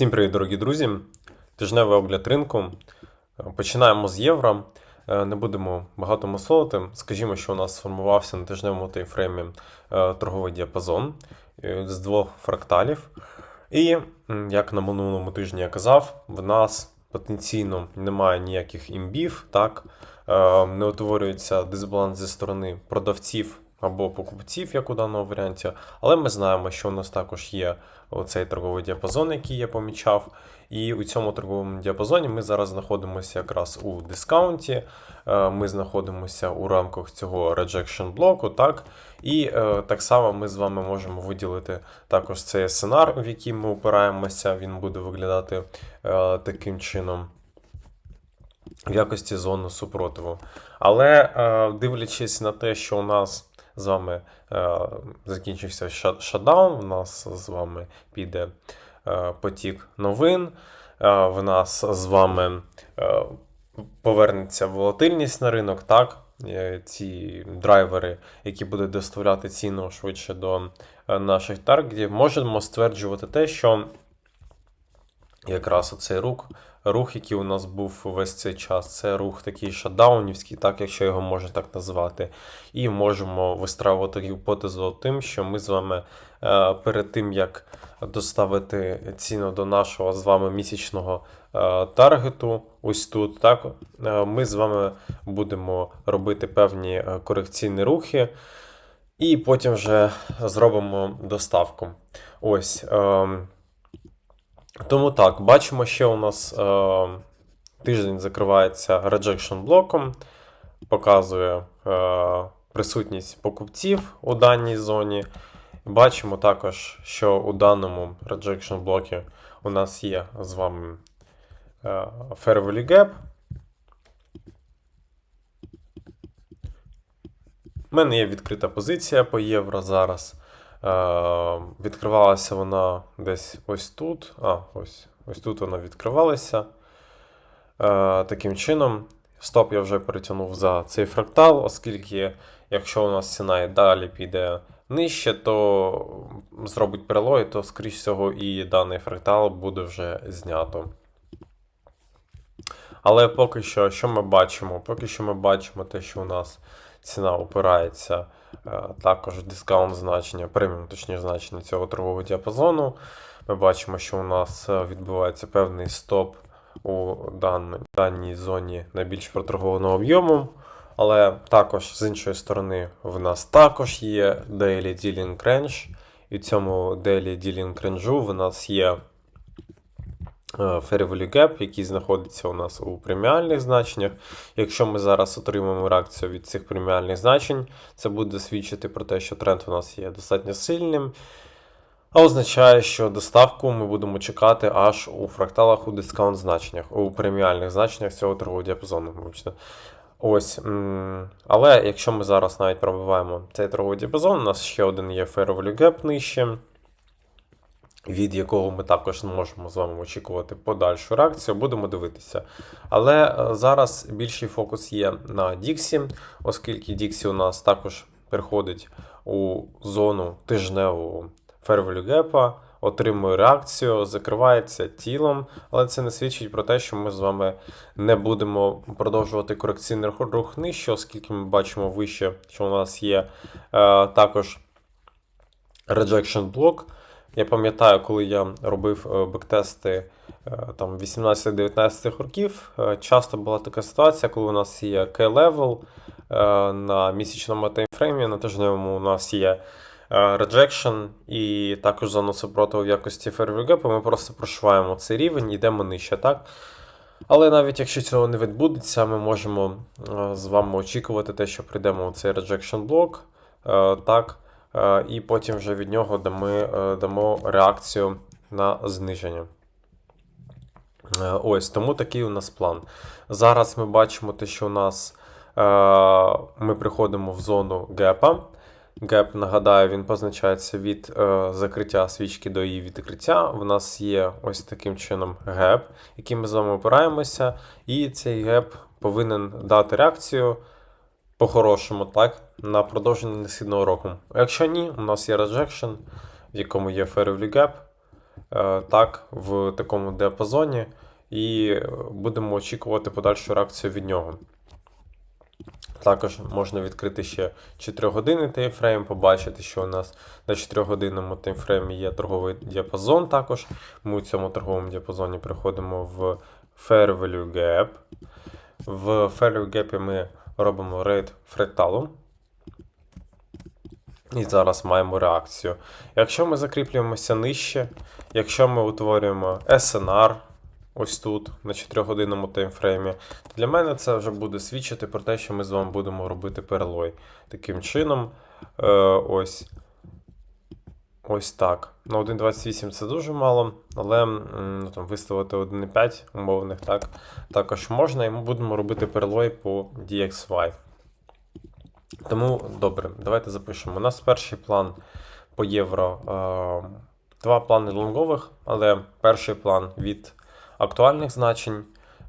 Всім привіт, дорогі друзі! Тижневий огляд ринку. Починаємо з євро. Е, Не будемо багато мусолити. Скажімо, що у нас сформувався на тижневому таймфреймі е, торговий діапазон е, з двох фракталів. І, як на минулому тижні я казав, в нас потенційно немає ніяких імбів, так? Не утворюється дисбаланс зі сторони продавців або покупців, як у даному варіанті. Але ми знаємо, що у нас також є оцей торговий діапазон, який я помічав. І у цьому торговому діапазоні ми зараз знаходимося якраз у дискаунті. Е, Ми знаходимося у рамках цього rejection блоку, так? І е, так само ми з вами можемо виділити також цей сценар, в який ми опираємося. Він буде виглядати е, таким чином. В якості зони супротиву. Але дивлячись на те, що у нас з вами е, закінчився ша- шатдаун, у нас з вами піде е, потік новин, е, в нас з вами повернеться волатильність на ринок, так? Ці драйвери, які будуть доставляти ціну швидше до наших таргетів, можемо стверджувати те, що якраз оцей рух, рух, який у нас був весь цей час, це рух такий шатдаунівський, так, якщо його можна так назвати. І можемо вистраювати гіпотезу тим, що ми з вами е, перед тим, як доставити ціну до нашого з вами місячного е, таргету, ось тут, так, е, ми з вами будемо робити певні е, корекційні рухи. І потім вже зробимо доставку. Ось. ем, тому так, бачимо, ще у нас е, тиждень закривається rejection блоком, показує е, присутність покупців у даній зоні. Бачимо також, що у даному rejection блокі у нас є з вами е, Fair Value Gap. У мене є відкрита позиція по євро зараз. Е, відкривалася вона десь ось тут. А, ось, ось тут вона відкривалася. Е, таким чином, стоп я вже перетягнув за цей фрактал, оскільки, якщо у нас ціна і далі піде нижче, то зробить перелой, то, скоріш всього, і даний фрактал буде вже знято. Але поки що, що ми бачимо? Поки що ми бачимо те, що у нас ціна опирається також дискаунт значення, преміум, точніше значення цього торгового діапазону. Ми бачимо, що у нас е, відбувається певний стоп у дан- даній зоні найбільш проторгованого об'єму. Але також з іншої сторони в нас також є Daily Dealing Range. І в цьому Daily Dealing Range в нас є е, Fair Value Gap, який знаходиться у нас у преміальних значеннях. Якщо ми зараз отримаємо реакцію від цих преміальних значень, це буде свідчити про те, що тренд у нас є достатньо сильним. А означає, що доставку ми будемо чекати аж у фракталах у дискаунт значеннях, у преміальних значеннях цього торгового діапазону. вибачте. Ось. Але якщо ми зараз навіть пробиваємо цей торговий діапазон, у нас ще один є Fair Gap нижче, від якого ми також можемо з вами очікувати подальшу реакцію, будемо дивитися. Але е, зараз більший фокус є на Dixie, оскільки Dixie у нас також переходить у зону тижневого Value Gap, отримує реакцію, закривається тілом, але це не свідчить про те, що ми з вами не будемо продовжувати корекційний рух нижче, оскільки ми бачимо вище, що у нас є е, також rejection блок. Я пам'ятаю, коли я робив е, бектести е, там 18-19 років, е, часто була така ситуація, коли у нас є K-level на місячному таймфреймі, на тижневому у нас є rejection і також зону супротиву в якості і ми просто прошиваємо цей рівень йдемо нижче, так? Але навіть якщо цього не відбудеться, ми можемо з вами очікувати те, що прийдемо у цей rejection блок, так, і потім вже від нього дамо, е, дамо реакцію на зниження. Е, Ось, тому такий у нас план. Зараз ми бачимо те, що у нас е, ми приходимо в зону гепа. Геп, нагадаю, він позначається від е, закриття свічки до її відкриття. В нас є ось таким чином геп, який ми з вами опираємося, і цей геп повинен дати реакцію по-хорошому, так, на продовження несхідного року. Якщо ні, у нас є rejection, в якому є fair value gap, е, так, в такому діапазоні, і будемо очікувати подальшу реакцію від нього. Також можна відкрити ще 4 годинний таймфрейм, побачити, що у нас на 4 годинному таймфреймі є торговий діапазон. Також ми у цьому торговому діапазоні приходимо в Fair Value Gap. В Fair Value Gap ми робимо рейд фракталу. І зараз маємо реакцію. Якщо ми закріплюємося нижче, якщо ми утворюємо SNR ось тут, на 4-годинному таймфреймі, то для мене це вже буде свідчити про те, що ми з вами будемо робити перелой. Таким чином, е, ось. Ось так. На 1.28 це дуже мало, але ну, там, виставити 1.5 умовних так, також можна, і ми будемо робити перелой по DXY. Тому добре, давайте запишемо. У нас перший план по євро. Е, два плани лонгових, але перший план від актуальних значень,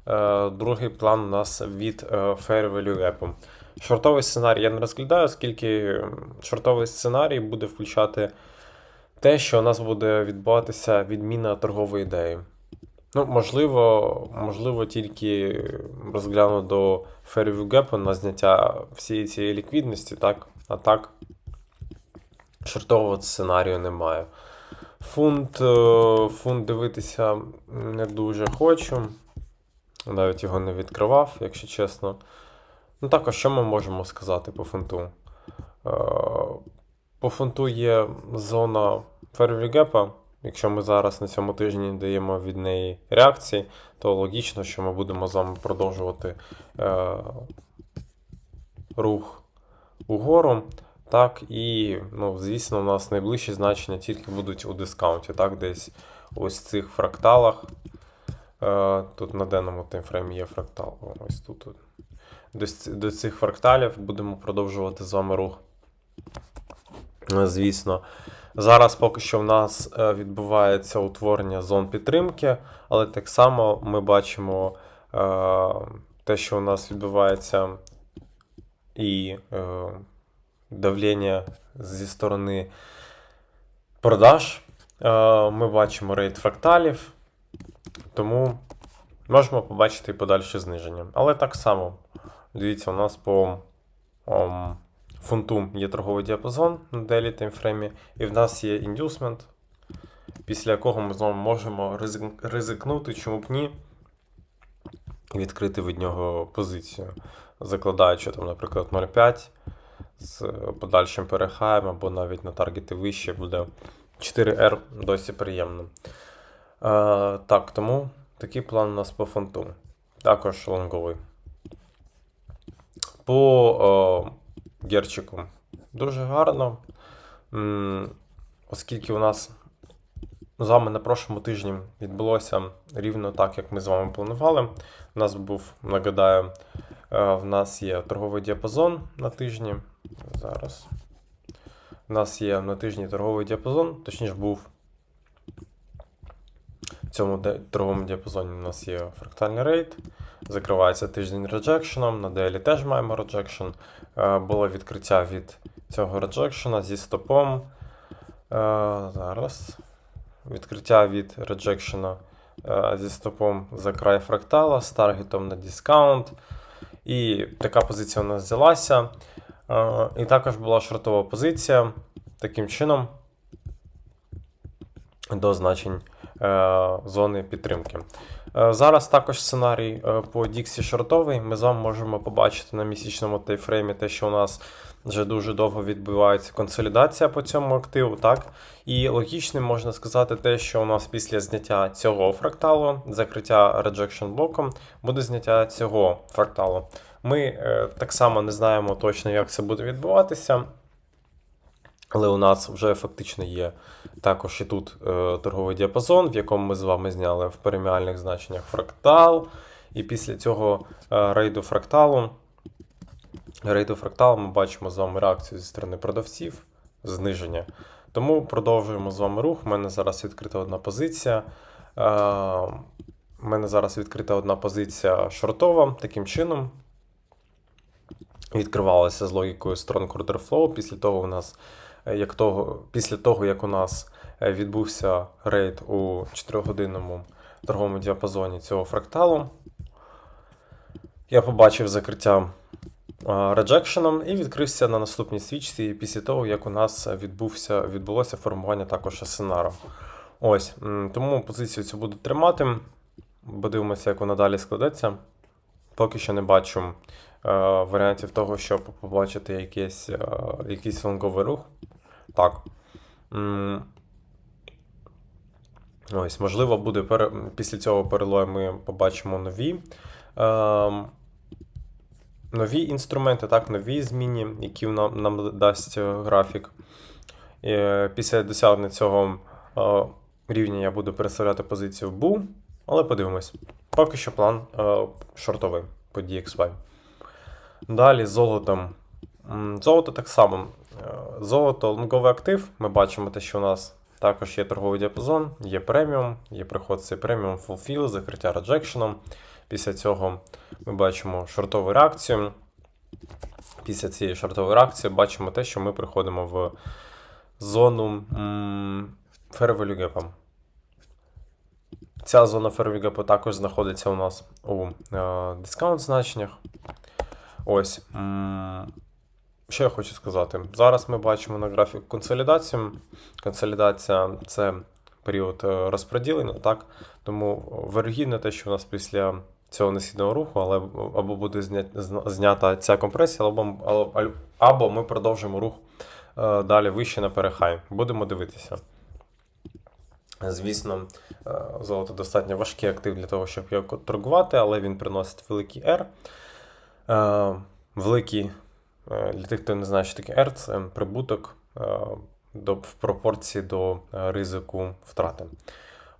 е, другий план у нас від е, Fair Value Gap. Шортовий сценарій я не розглядаю, оскільки шортовий сценарій буде включати те, що у нас буде відбуватися відміна торгової ідеї. Ну, можливо, можливо, тільки розгляну до Fair Value Gap на зняття всієї цієї ліквідності, так? А так, шортового сценарію немає. Фунт, е, фунт дивитися не дуже хочу. Навіть його не відкривав, якщо чесно. Ну, також, що ми можемо сказати по фунту? Е, По фунту є зона Gap. Якщо ми зараз на цьому тижні даємо від неї реакції, то логічно, що ми будемо з вами продовжувати е, рух угору. Так, і, ну, звісно, у нас найближчі значення тільки будуть у дискаунті, так, десь ось цих фракталах. Е, тут на денному таймфреймі є фрактал. Ось тут. До, до цих фракталів будемо продовжувати з вами рух. Звісно. Зараз поки що в нас е, відбувається утворення зон підтримки, але так само ми бачимо е, те, що у нас відбувається і е, давлення зі сторони продаж. Ми бачимо рейд фракталів, тому можемо побачити і подальше зниження. Але так само, дивіться, у нас по фунту є торговий діапазон на делі таймфреймі, і в нас є індюсмент, після якого ми знову можемо ризик- ризикнути, чому б ні, відкрити від нього позицію, закладаючи там, наприклад, 0,5 з подальшим перехаєм або навіть на таргети вище буде 4R досі приємно. Е, так, тому такий план у нас по фунту. Також лонговий. По герчику дуже гарно. Оскільки у нас з вами на прошлому тижні відбулося рівно так, як ми з вами планували. У нас був, нагадаю, е, в нас є торговий діапазон на тижні. Зараз. У нас є на тижні торговий діапазон, точніше був. Цьому торговому діапазоні у нас є фрактальний рейд. Закривається тиждень реджекшеном. На DL теж маємо реджекшн. Було відкриття від цього реджекшена зі стопом. Е, Зараз. Відкриття від реджекшена е, зі стопом за край фрактала з таргетом на дискаунт. І така позиція у нас взялася. Е, І також була шортова позиція. Таким чином до значень зони підтримки. Е, Зараз також сценарій е, по Dixie шортовий. Ми з вами можемо побачити на місячному тайфреймі те, що у нас вже дуже довго відбувається консолідація по цьому активу. так? І логічним можна сказати те, що у нас після зняття цього фракталу, закриття rejection блоком, буде зняття цього фракталу. Ми е, так само не знаємо точно, як це буде відбуватися. Але у нас вже фактично є також і тут е, торговий діапазон, в якому ми з вами зняли в переміальних значеннях фрактал. І після цього е, рейду фракталу, рейду фракталу ми бачимо з вами реакцію зі сторони продавців, зниження. Тому продовжуємо з вами рух. У мене зараз відкрита одна позиція. Е, у мене зараз відкрита одна позиція шортова. Таким чином відкривалася з логікою Strong Order Flow. Після того у нас, як того, після того, як у нас е, відбувся рейд у 4-годинному торговому діапазоні цього фракталу. Я побачив закриття реджекшеном і відкрився на наступній свічці після того, як у нас відбувся, відбулося формування також сценару. Ось, тому позицію цю буду тримати. Подивимося, як вона далі складеться. Поки що не бачу е, варіантів того, щоб побачити якийсь, е, якийсь лонговий рух. Так. Ось, можливо, буде пере... після цього перелою ми побачимо нові. Ем, нові інструменти, так, нові зміни, які нам, нам дасть е, графік. Е, після досягнення цього е, рівня я буду переставляти позицію в BU, але подивимось. Поки що план е, шортовий по DXY. Далі золотом. Золото так само. Е, Золото лонговий актив. Ми бачимо те, що у нас також є торговий діапазон, є преміум, є приход цей преміум fulfill, закриття реджекшеном. Після цього ми бачимо шортову реакцію. Після цієї шортової реакції бачимо те, що ми приходимо в зону Fair Ця зона Value також знаходиться у нас у е, дискаунт значеннях. Ось. Що я хочу сказати? Зараз ми бачимо на графіку консолідацію. Консолідація це період е, розподілення, так? Тому вирогідно те, що у нас після цього несхідного руху, але або буде зня- знята ця компресія, або, або, або ми продовжимо рух е, далі вище на перехай. Будемо дивитися. Звісно, е, золото достатньо важкий актив для того, щоб його торгувати, але він приносить великий R. Е, Великий, е, для тих, хто не знає, що таке R, це прибуток е, в пропорції до ризику втрати.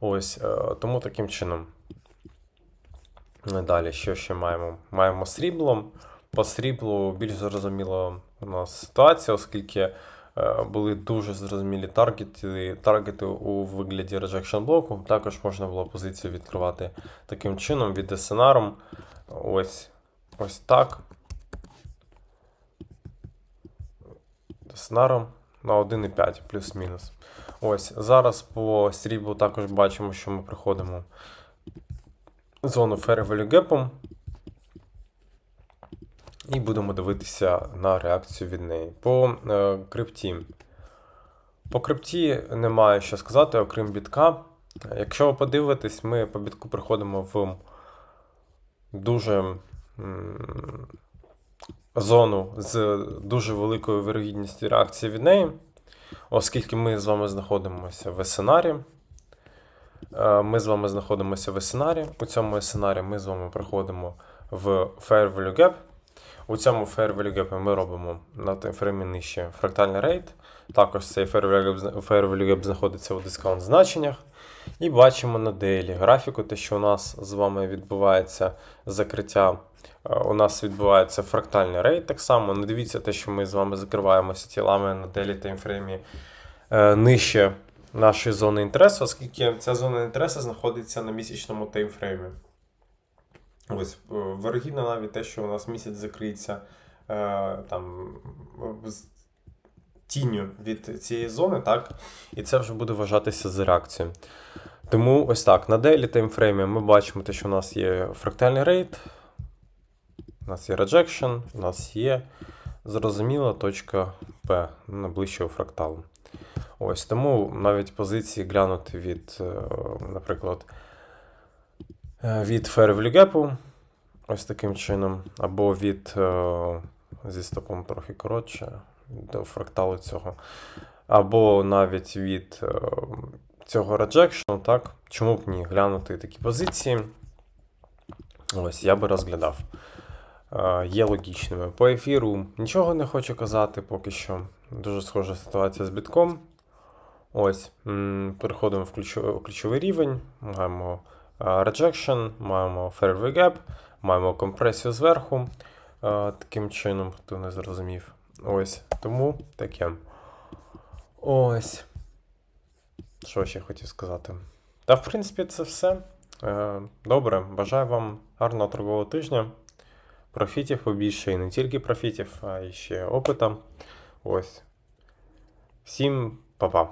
Ось, тому таким чином. Далі, що ще маємо? Маємо срібло. По сріблу більш зрозуміла у нас ситуація, оскільки були дуже зрозумілі таргети, таргети у вигляді rejection блоку. Також можна було позицію відкривати таким чином від сценаром. Ось, ось так. Сценаром на 1,5 плюс-мінус. Ось, зараз по сріблу також бачимо, що ми приходимо в зону Gap. І будемо дивитися на реакцію від неї. По е, крипті. По крипті немає що сказати, окрім бітка. Якщо ви подивитесь, ми по бітку приходимо в дуже зону з дуже великою вирогідністю реакції від неї, оскільки ми з вами знаходимося в сценарі. Е, Ми з вами знаходимося в сценарі. У цьому сценарі ми з вами приходимо в Fair Value Gap. У цьому Fair Value Gap ми робимо на таймфреймі нижче фрактальний рейд. Також цей Fair Value Gap, Fair Value Gap знаходиться у дискаунт значеннях. І бачимо на дейлі графіку, те, що у нас з вами відбувається закриття. Е, У нас відбувається фрактальний рейд так само. Не дивіться те, що ми з вами закриваємося тілами на делі таймфреймі е, нижче нашої зони інтересу, оскільки ця зона інтересу знаходиться на місячному таймфреймі. Ось, е, вирогідно навіть те, що у нас місяць закриється там тінню від цієї зони, так? І це вже буде вважатися за реакцією. Тому ось так, на дейлі таймфреймі ми бачимо те, що у нас є фрактальний рейд, у нас є rejection, у нас є зрозуміла точка P найближчого фракталу. Ось тому навіть позиції глянути від, е, наприклад, е, від Fair Value Gap, ось таким чином, або від е, зі стопом трохи коротше, до фракталу цього, або навіть від цього rejection, так? Чому б ні глянути такі позиції? Ось, я би розглядав. Е, Є логічними. По ефіру нічого не хочу казати поки що. Дуже схожа ситуація з бітком. Ось, переходимо в ключовий, рівень. Маємо е, rejection, маємо fair value gap, маємо компресію зверху. Е, Таким чином, хто не зрозумів. Ось, тому таке. Ось. Що ще хотів сказати? Та, в принципі, це все. Добре, бажаю вам гарного торгового тижня. Профітів побільше і не тільки профітів, а й ще опита. Ось. Всім па-па.